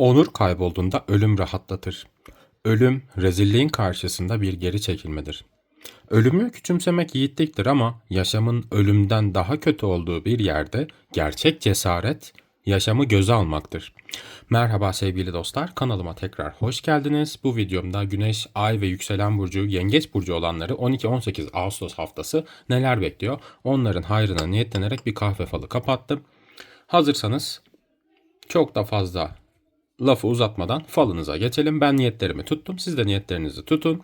Onur kaybolduğunda ölüm rahatlatır. Ölüm, rezilliğin karşısında bir geri çekilmedir. Ölümü küçümsemek yiğitliktir ama yaşamın ölümden daha kötü olduğu bir yerde gerçek cesaret yaşamı göze almaktır. Merhaba sevgili dostlar, kanalıma tekrar hoş geldiniz. Bu videomda Güneş, Ay ve Yükselen Burcu, Yengeç Burcu olanları 12-18 Ağustos haftası neler bekliyor? Onların hayrına niyetlenerek bir kahve falı kapattım. Hazırsanız çok da fazla lafı uzatmadan falınıza geçelim. Ben niyetlerimi tuttum. Siz de niyetlerinizi tutun.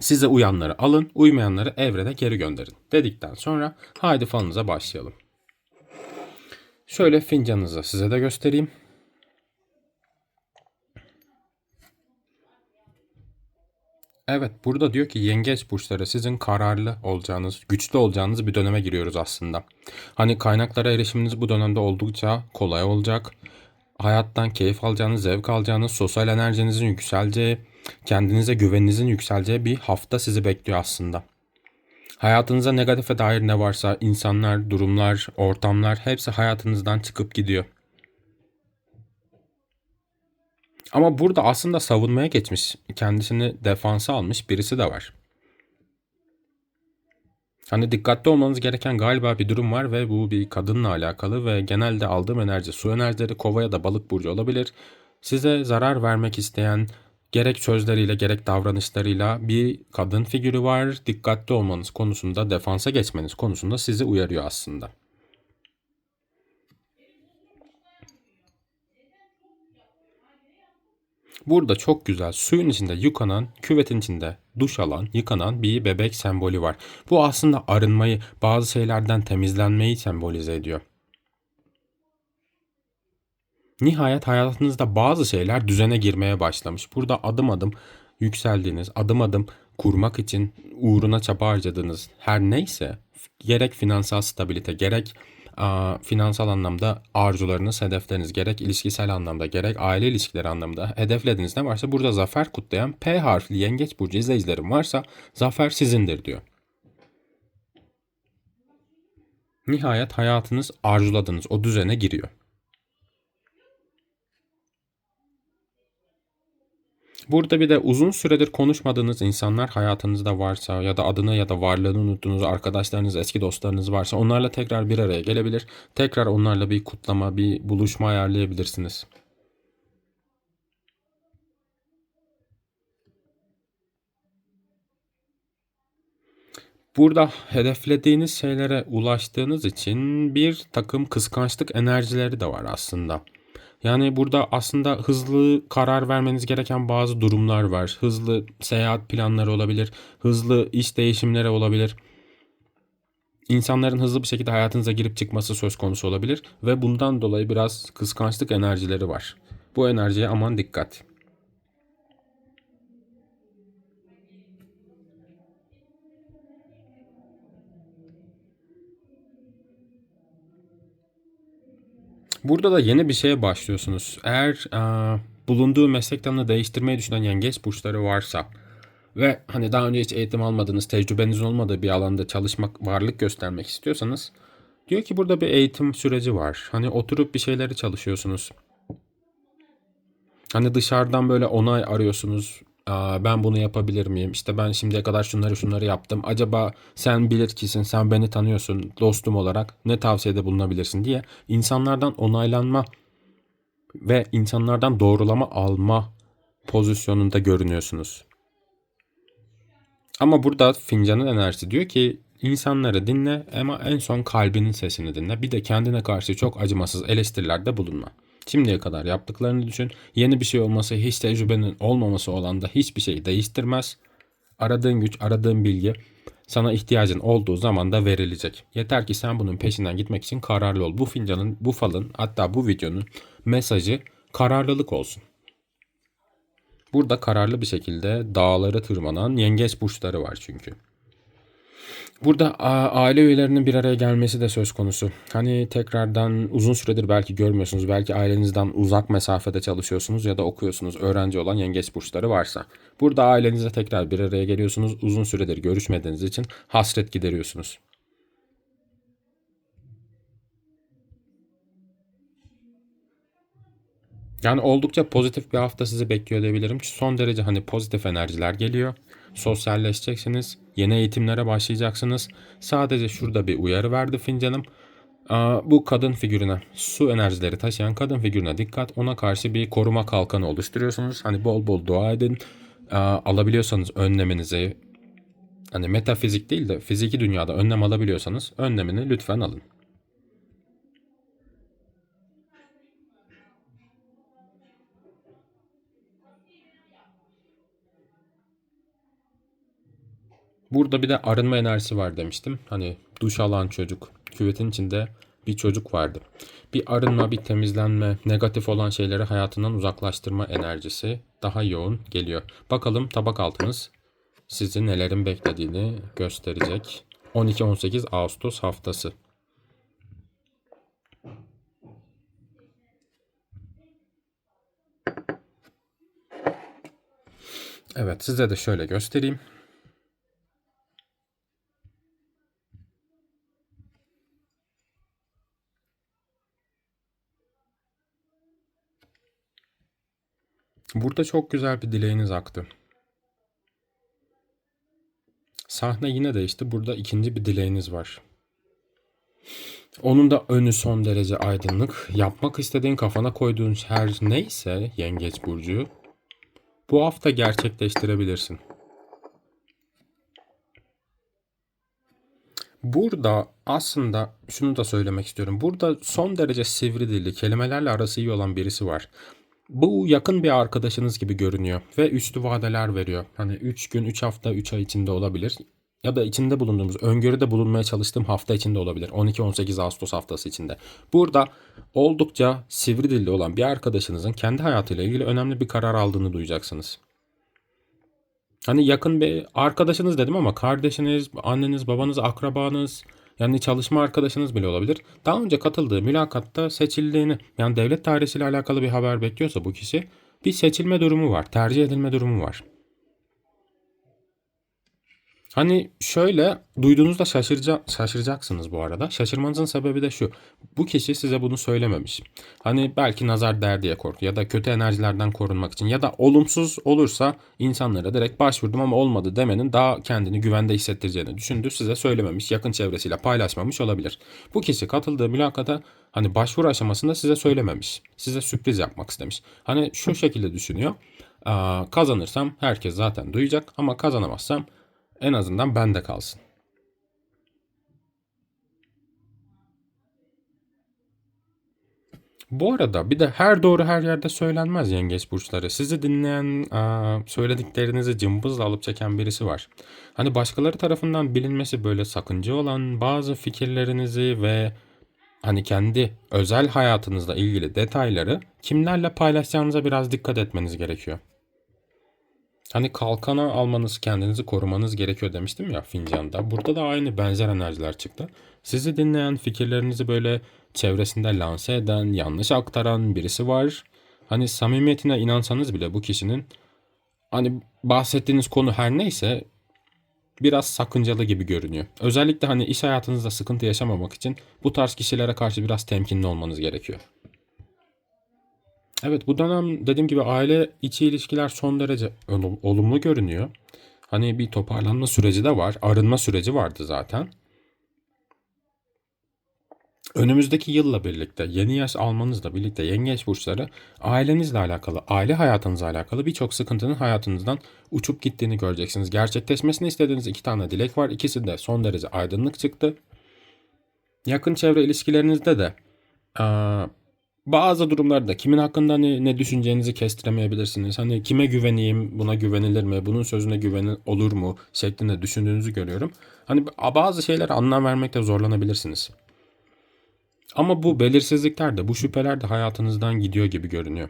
Size uyanları alın, uymayanları evrene geri gönderin. Dedikten sonra haydi falınıza başlayalım. Şöyle fincanınızı size de göstereyim. Evet burada diyor ki yengeç burçları sizin kararlı olacağınız, güçlü olacağınız bir döneme giriyoruz aslında. Hani kaynaklara erişiminiz bu dönemde oldukça kolay olacak. Hayattan keyif alacağınız, zevk alacağınız, sosyal enerjinizin yükseleceği, kendinize güveninizin yükseleceği bir hafta sizi bekliyor aslında. Hayatınıza negatife dair ne varsa insanlar, durumlar, ortamlar hepsi hayatınızdan çıkıp gidiyor. Ama burada aslında savunmaya geçmiş, kendisini defansa almış birisi de var. Hani dikkatli olmanız gereken galiba bir durum var ve bu bir kadınla alakalı ve genelde aldığım enerji su enerjileri kova ya da balık burcu olabilir. Size zarar vermek isteyen gerek sözleriyle gerek davranışlarıyla bir kadın figürü var. Dikkatli olmanız konusunda, defansa geçmeniz konusunda sizi uyarıyor aslında. Burada çok güzel suyun içinde yıkanan, küvetin içinde duş alan, yıkanan bir bebek sembolü var. Bu aslında arınmayı, bazı şeylerden temizlenmeyi sembolize ediyor. Nihayet hayatınızda bazı şeyler düzene girmeye başlamış. Burada adım adım yükseldiğiniz, adım adım kurmak için uğruna çaba harcadığınız her neyse gerek finansal stabilite gerek finansal anlamda arzularınız, hedefleriniz gerek ilişkisel anlamda gerek aile ilişkileri anlamda hedeflediğiniz ne varsa burada zafer kutlayan P harfli yengeç burcu izleyicilerim varsa zafer sizindir diyor. Nihayet hayatınız arzuladığınız o düzene giriyor. Burada bir de uzun süredir konuşmadığınız insanlar hayatınızda varsa ya da adını ya da varlığını unuttuğunuz arkadaşlarınız, eski dostlarınız varsa onlarla tekrar bir araya gelebilir. Tekrar onlarla bir kutlama, bir buluşma ayarlayabilirsiniz. Burada hedeflediğiniz şeylere ulaştığınız için bir takım kıskançlık enerjileri de var aslında. Yani burada aslında hızlı karar vermeniz gereken bazı durumlar var. Hızlı seyahat planları olabilir, hızlı iş değişimleri olabilir. İnsanların hızlı bir şekilde hayatınıza girip çıkması söz konusu olabilir ve bundan dolayı biraz kıskançlık enerjileri var. Bu enerjiye aman dikkat. Burada da yeni bir şeye başlıyorsunuz. Eğer e, bulunduğu meslek dalını değiştirmeyi düşünen yengeç burçları varsa ve hani daha önce hiç eğitim almadığınız, tecrübenizin olmadığı bir alanda çalışmak, varlık göstermek istiyorsanız diyor ki burada bir eğitim süreci var. Hani oturup bir şeyleri çalışıyorsunuz. Hani dışarıdan böyle onay arıyorsunuz ben bunu yapabilir miyim? İşte ben şimdiye kadar şunları şunları yaptım. Acaba sen bilir kisin, sen beni tanıyorsun dostum olarak ne tavsiyede bulunabilirsin diye insanlardan onaylanma ve insanlardan doğrulama alma pozisyonunda görünüyorsunuz. Ama burada fincanın enerjisi diyor ki insanları dinle ama en son kalbinin sesini dinle. Bir de kendine karşı çok acımasız eleştirilerde bulunma. Şimdiye kadar yaptıklarını düşün. Yeni bir şey olması, hiç tecrübenin olmaması olan da hiçbir şeyi değiştirmez. Aradığın güç, aradığın bilgi sana ihtiyacın olduğu zaman da verilecek. Yeter ki sen bunun peşinden gitmek için kararlı ol. Bu fincanın, bu falın hatta bu videonun mesajı kararlılık olsun. Burada kararlı bir şekilde dağları tırmanan yengeç burçları var çünkü. Burada aile üyelerinin bir araya gelmesi de söz konusu. Hani tekrardan uzun süredir belki görmüyorsunuz. Belki ailenizden uzak mesafede çalışıyorsunuz ya da okuyorsunuz. Öğrenci olan yengeç burçları varsa. Burada ailenize tekrar bir araya geliyorsunuz. Uzun süredir görüşmediğiniz için hasret gideriyorsunuz. Yani oldukça pozitif bir hafta sizi bekliyor diyebilirim. Son derece hani pozitif enerjiler geliyor. Sosyalleşeceksiniz. Yeni eğitimlere başlayacaksınız. Sadece şurada bir uyarı verdi fincanım. Bu kadın figürüne, su enerjileri taşıyan kadın figürüne dikkat. Ona karşı bir koruma kalkanı oluşturuyorsunuz. Hani bol bol dua edin. Alabiliyorsanız önleminizi, hani metafizik değil de fiziki dünyada önlem alabiliyorsanız önlemini lütfen alın. Burada bir de arınma enerjisi var demiştim. Hani duş alan çocuk, küvetin içinde bir çocuk vardı. Bir arınma, bir temizlenme, negatif olan şeyleri hayatından uzaklaştırma enerjisi daha yoğun geliyor. Bakalım tabak altınız sizi nelerin beklediğini gösterecek. 12-18 Ağustos haftası. Evet size de şöyle göstereyim. Burada çok güzel bir dileğiniz aktı. Sahne yine değişti. Burada ikinci bir dileğiniz var. Onun da önü son derece aydınlık. Yapmak istediğin kafana koyduğun her neyse Yengeç Burcu bu hafta gerçekleştirebilirsin. Burada aslında şunu da söylemek istiyorum. Burada son derece sivri dilli, kelimelerle arası iyi olan birisi var. Bu yakın bir arkadaşınız gibi görünüyor ve üçlü vadeler veriyor. Hani 3 gün, 3 hafta, 3 ay içinde olabilir. Ya da içinde bulunduğumuz, öngörüde bulunmaya çalıştığım hafta içinde olabilir. 12-18 Ağustos haftası içinde. Burada oldukça sivri dilli olan bir arkadaşınızın kendi hayatıyla ilgili önemli bir karar aldığını duyacaksınız. Hani yakın bir arkadaşınız dedim ama kardeşiniz, anneniz, babanız, akrabanız, yani çalışma arkadaşınız bile olabilir. Daha önce katıldığı mülakatta seçildiğini yani devlet dairesiyle alakalı bir haber bekliyorsa bu kişi bir seçilme durumu var. Tercih edilme durumu var. Hani şöyle duyduğunuzda şaşırca, şaşıracaksınız bu arada. Şaşırmanızın sebebi de şu. Bu kişi size bunu söylememiş. Hani belki nazar der diye korktu ya da kötü enerjilerden korunmak için ya da olumsuz olursa insanlara direkt başvurdum ama olmadı demenin daha kendini güvende hissettireceğini düşündü. Size söylememiş, yakın çevresiyle paylaşmamış olabilir. Bu kişi katıldığı mülakata hani başvuru aşamasında size söylememiş. Size sürpriz yapmak istemiş. Hani şu şekilde düşünüyor. Kazanırsam herkes zaten duyacak ama kazanamazsam en azından bende kalsın. Bu arada bir de her doğru her yerde söylenmez yengeç burçları. Sizi dinleyen, söylediklerinizi cımbızla alıp çeken birisi var. Hani başkaları tarafından bilinmesi böyle sakınca olan bazı fikirlerinizi ve hani kendi özel hayatınızla ilgili detayları kimlerle paylaşacağınıza biraz dikkat etmeniz gerekiyor. Hani kalkana almanız, kendinizi korumanız gerekiyor demiştim ya fincanda. Burada da aynı benzer enerjiler çıktı. Sizi dinleyen, fikirlerinizi böyle çevresinde lanse eden, yanlış aktaran birisi var. Hani samimiyetine inansanız bile bu kişinin hani bahsettiğiniz konu her neyse biraz sakıncalı gibi görünüyor. Özellikle hani iş hayatınızda sıkıntı yaşamamak için bu tarz kişilere karşı biraz temkinli olmanız gerekiyor. Evet bu dönem dediğim gibi aile içi ilişkiler son derece olumlu görünüyor. Hani bir toparlanma süreci de var. Arınma süreci vardı zaten. Önümüzdeki yılla birlikte yeni yaş almanızla birlikte yengeç burçları ailenizle alakalı, aile hayatınızla alakalı birçok sıkıntının hayatınızdan uçup gittiğini göreceksiniz. Gerçekleşmesini istediğiniz iki tane dilek var. İkisi de son derece aydınlık çıktı. Yakın çevre ilişkilerinizde de bazı durumlarda kimin hakkında ne, ne düşüneceğinizi kestiremeyebilirsiniz. Hani kime güveneyim, buna güvenilir mi, bunun sözüne güveni olur mu şeklinde düşündüğünüzü görüyorum. Hani bazı şeyler anlam vermekte zorlanabilirsiniz. Ama bu belirsizlikler de, bu şüpheler de hayatınızdan gidiyor gibi görünüyor.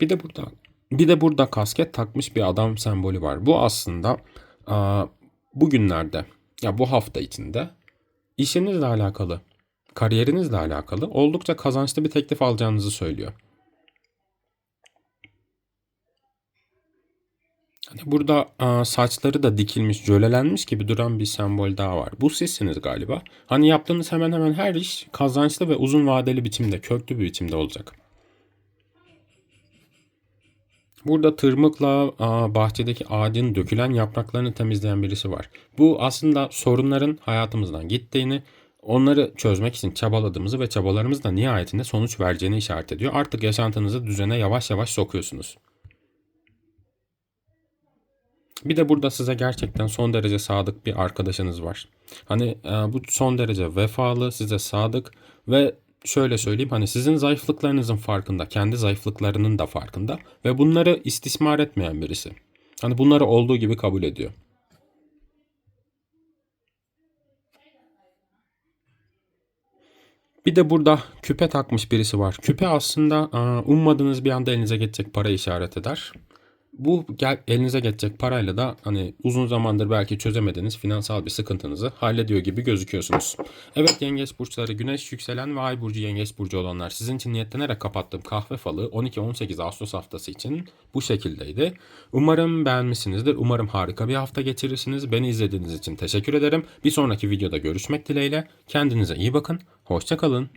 Bir de burada bir de burada kasket takmış bir adam sembolü var. Bu aslında bugünlerde ya bu hafta içinde işinizle alakalı, kariyerinizle alakalı oldukça kazançlı bir teklif alacağınızı söylüyor. Hani burada saçları da dikilmiş, jölelenmiş gibi duran bir sembol daha var. Bu sizsiniz galiba. Hani yaptığınız hemen hemen her iş kazançlı ve uzun vadeli biçimde, köklü bir biçimde olacak. Burada tırmıkla bahçedeki ağacın dökülen yapraklarını temizleyen birisi var. Bu aslında sorunların hayatımızdan gittiğini, onları çözmek için çabaladığımızı ve çabalarımız da nihayetinde sonuç vereceğini işaret ediyor. Artık yaşantınızı düzene yavaş yavaş sokuyorsunuz. Bir de burada size gerçekten son derece sadık bir arkadaşınız var. Hani bu son derece vefalı, size sadık ve şöyle söyleyeyim hani sizin zayıflıklarınızın farkında, kendi zayıflıklarının da farkında ve bunları istismar etmeyen birisi. Hani bunları olduğu gibi kabul ediyor. Bir de burada küpe takmış birisi var. Küpe aslında ummadığınız bir anda elinize geçecek para işaret eder. Bu gel, elinize geçecek parayla da hani uzun zamandır belki çözemediğiniz finansal bir sıkıntınızı hallediyor gibi gözüküyorsunuz. Evet yengeç burçları güneş yükselen ve ay burcu yengeç burcu olanlar sizin için niyetlenerek kapattığım kahve falı 12-18 Ağustos haftası için bu şekildeydi. Umarım beğenmişsinizdir. Umarım harika bir hafta geçirirsiniz. Beni izlediğiniz için teşekkür ederim. Bir sonraki videoda görüşmek dileğiyle. Kendinize iyi bakın. Hoşçakalın.